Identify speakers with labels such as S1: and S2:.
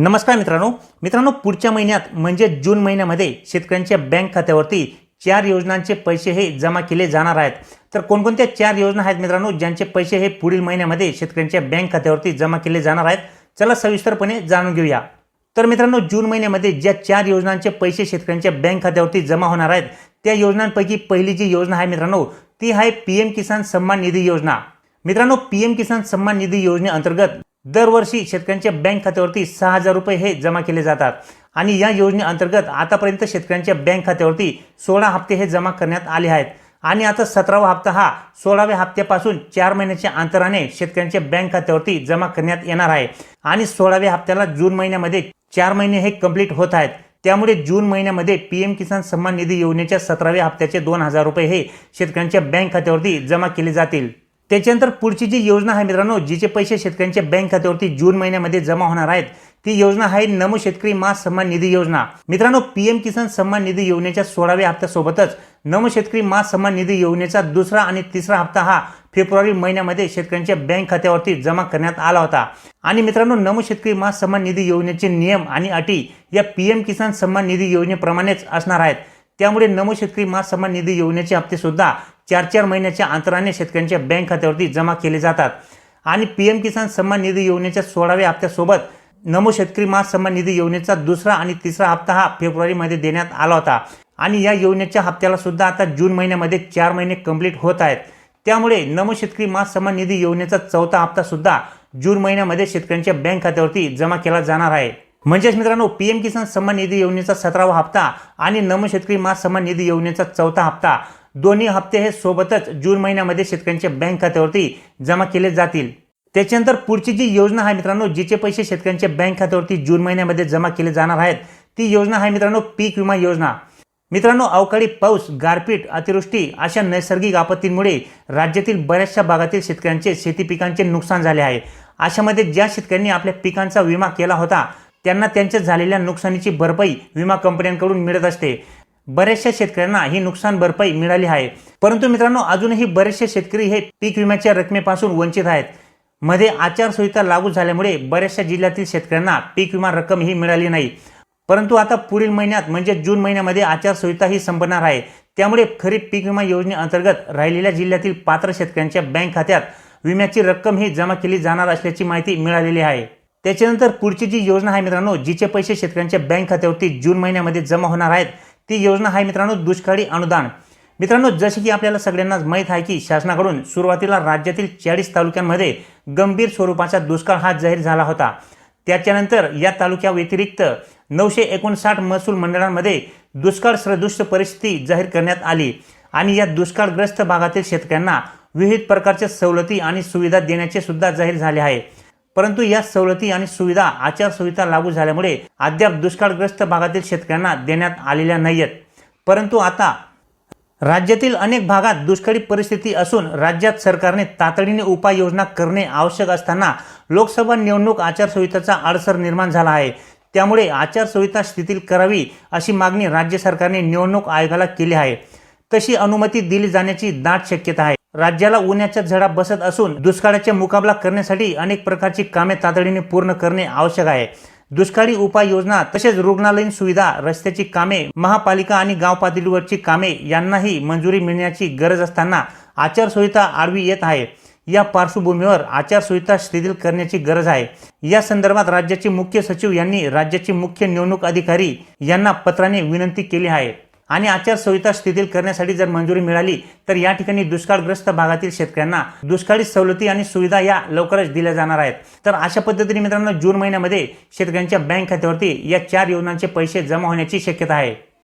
S1: नमस्कार मित्रांनो. मित्रांनो पुढच्या महिन्यात म्हणजे जून महिन्यामध्ये शेतकऱ्यांच्या बँक खात्यावरती चार योजनांचे पैसे हे जमा केले जाणार आहेत. तर कोणकोणत्या चार योजना आहेत मित्रांनो ज्यांचे पैसे हे पुढील महिन्यामध्ये शेतकऱ्यांच्या बँक खात्यावरती जमा केले जाणार आहेत? चला सविस्तरपणे जाणून घेऊया. तर मित्रांनो जून महिन्यामध्ये ज्या चार योजनांचे पैसे शेतकऱ्यांच्या बँक खात्यावरती जमा होणार आहेत त्या योजनांपैकी पहिली जी योजना आहे मित्रांनो ती आहे पी एम किसान सन्मान निधी योजना. मित्रांनो पी एम किसान सन्मान निधी योजनेअंतर्गत दरवर्षी शेतकऱ्यांच्या बँक खात्यावरती सहा हजार रुपये हे जमा केले जातात. आणि या योजनेअंतर्गत आतापर्यंत शेतकऱ्यांच्या बँक खात्यावरती सोळा हप्ते हे जमा करण्यात आले आहेत. आणि आता सतरावा हप्ता हा सोळाव्या हप्त्यापासून चार महिन्याच्या अंतराने शेतकऱ्यांच्या बँक खात्यावरती जमा करण्यात येणार आहे. आणि सोळाव्या हप्त्याला जून महिन्यामध्ये चार महिने हे कंप्लीट होत आहेत. त्यामुळे जून महिन्यामध्ये पी एम किसान सन्मान निधी योजनेच्या सतराव्या हप्त्याचे दोन हजार रुपये हे शेतकऱ्यांच्या बँक खात्यावरती जमा केले जातील. त्याच्यानंतर पुढची जी योजना आहे मित्रांनो जिचे पैसे शेतकऱ्यांच्या बँक खात्यावरती जून महिन्यामध्ये जमा होणार आहेत ती योजना आहे नमो शेतकरी मा सन्मान निधी योजना. मित्रांनो पीएम किसान सन्मान निधी योजनेच्या सोळाव्या हप्त्यासोबतच नमो शेतकरी मा सन्मान निधी योजनेचा दुसरा आणि तिसरा हप्ता हा फेब्रुवारी महिन्यामध्ये शेतकऱ्यांच्या बँक खात्यावरती जमा करण्यात आला होता. आणि मित्रांनो नमो शेतकरी मा सन्मान निधी योजनेचे नियम आणि अटी या पीएम किसान सन्मान निधी योजनेप्रमाणेच असणार आहेत. त्यामुळे नमो शेतकरी महासन्मान निधी योजनेचे हप्ते सुद्धा चार चार महिन्याच्या अंतराने शेतकऱ्यांच्या बँक खात्यावरती जमा केले जातात. आणि पी एम किसान सन्मान निधी योजनेच्या सोळाव्या हप्त्यासोबत नमो शेतकरी मा सन्मान निधी योजनेचा दुसरा आणि तिसरा हप्ता हा फेब्रुवारीमध्ये देण्यात आला होता. आणि या योजनेच्या हप्त्याला सुद्धा आता जून महिन्यामध्ये चार महिने कंप्लीट होत आहेत. त्यामुळे नमो शेतकरी महासन्मान निधी योजनेचा चौथा हप्ता सुद्धा जून महिन्यामध्ये शेतकऱ्यांच्या बँक खात्यावरती जमा केला जाणार आहे. म्हणजेच मित्रांनो पीएम किसान सन्मान निधी योजनेचा सतरावा हप्ता आणि नम शेतकरी मा सन्मान निधी योजनेचा चौथा हप्ता. दोन्ही हप्ते हे सोबतच जून महिन्यामध्ये शेतकऱ्यांच्या बँक खात्यावरती जमा केले जातील. त्याच्यानंतर पुढची जी योजना आहे मित्रांनो जिचे पैसे शेतकऱ्यांच्या बँक खात्यावरती जून महिन्यामध्ये जमा केले जाणार आहेत ती योजना आहे मित्रांनो पीक विमा योजना. मित्रांनो अवकाळी पाऊस गारपीट अतिवृष्टी अशा नैसर्गिक आपत्तींमुळे राज्यातील बऱ्याचशा भागातील शेतकऱ्यांचे शेती पिकांचे नुकसान झाले आहे. अशामध्ये ज्या शेतकऱ्यांनी आपल्या पिकांचा विमा केला होता त्यांना त्यांच्या झालेल्या नुकसानीची भरपाई विमा कंपन्यांकडून मिळत असते. बऱ्याचशा शेतकऱ्यांना ही नुकसान भरपाई मिळाली आहे. परंतु मित्रांनो अजूनही बरेचसे शेतकरी हे पीक विम्याच्या रकमेपासून वंचित आहेत. मध्ये आचारसंहिता लागू झाल्यामुळे बऱ्याचशा जिल्ह्यातील शेतकऱ्यांना पीक विमा रक्कम ही मिळाली नाही. परंतु आता पुढील महिन्यात म्हणजे जून महिन्यामध्ये आचारसंहिता ही संपणार आहे. त्यामुळे खरीप पीक विमा योजनेअंतर्गत राहिलेल्या जिल्ह्यातील पात्र शेतकऱ्यांच्या बँक खात्यात विम्याची रक्कम ही जमा केली जाणार असल्याची माहिती मिळालेली आहे. त्याच्यानंतर पुढची जी योजना आहे मित्रांनो जिचे पैसे शेतकऱ्यांच्या बँक खात्यावरती जून महिन्यामध्ये जमा होणार आहेत ती योजना आहे मित्रांनो दुष्काळी अनुदान. मित्रांनो जसे की आपल्याला सगळ्यांनाच माहीत आहे की शासनाकडून सुरुवातीला राज्यातील चाळीस तालुक्यांमध्ये गंभीर स्वरूपाचा दुष्काळ हा जाहीर झाला होता. त्याच्यानंतर या तालुक्याव्यतिरिक्त नऊशे एकोणसाठ महसूल मंडळांमध्ये दुष्काळ सदृश्य परिस्थिती जाहीर करण्यात आली आणि या दुष्काळग्रस्त भागातील शेतकऱ्यांना विविध प्रकारच्या सवलती आणि सुविधा देण्याचे सुद्धा जाहीर झाले आहे. परंतु या सवलती आणि सुविधा आचारसंहिता लागू झाल्यामुळे अद्याप दुष्काळग्रस्त भागातील शेतकऱ्यांना देण्यात आलेल्या नाहीयेत. परंतु आता राज्यातील अनेक भागात दुष्काळी परिस्थिती असून राज्यात सरकारने तातडीने उपाययोजना करणे आवश्यक असताना लोकसभा निवडणूक आचारसंहितेचा अडसर निर्माण झाला आहे. त्यामुळे आचारसंहिता शिथिल करावी अशी मागणी राज्य सरकारने निवडणूक आयोगाला केली आहे. तशी अनुमती दिली जाण्याची दाट शक्यता आहे. राज्याला उन्हाच्या झडा बसत असून दुष्काळाचा मुकाबला करण्यासाठी अनेक प्रकारची कामे तातडीने पूर्ण करणे आवश्यक आहे. दुष्काळी उपाययोजना तसेच रुग्णालयीन सुविधा रस्त्याची कामे महापालिका आणि गाव पातळीवरची कामे यांनाही मंजुरी मिळण्याची गरज असताना आचारसंहिता आडवी येत आहे. या पार्श्वभूमीवर आचारसंहिता शिथिल करण्याची गरज आहे. या संदर्भात राज्याचे मुख्य सचिव यांनी राज्याचे मुख्य निवडणूक अधिकारी यांना पत्राने विनंती केली आहे. आणि आचारसंहिता शिथिल करण्यासाठी जर मंजुरी मिळाली तर या ठिकाणी दुष्काळग्रस्त भागातील शेतकऱ्यांना दुष्काळी सवलती आणि सुविधा या लवकरच दिल्या जाणार आहेत. तर अशा पद्धतीने मित्रांनो जून महिन्यामध्ये शेतकऱ्यांच्या बँक खात्यावरती या चार योजनांचे पैसे जमा होण्याची शक्यता आहे.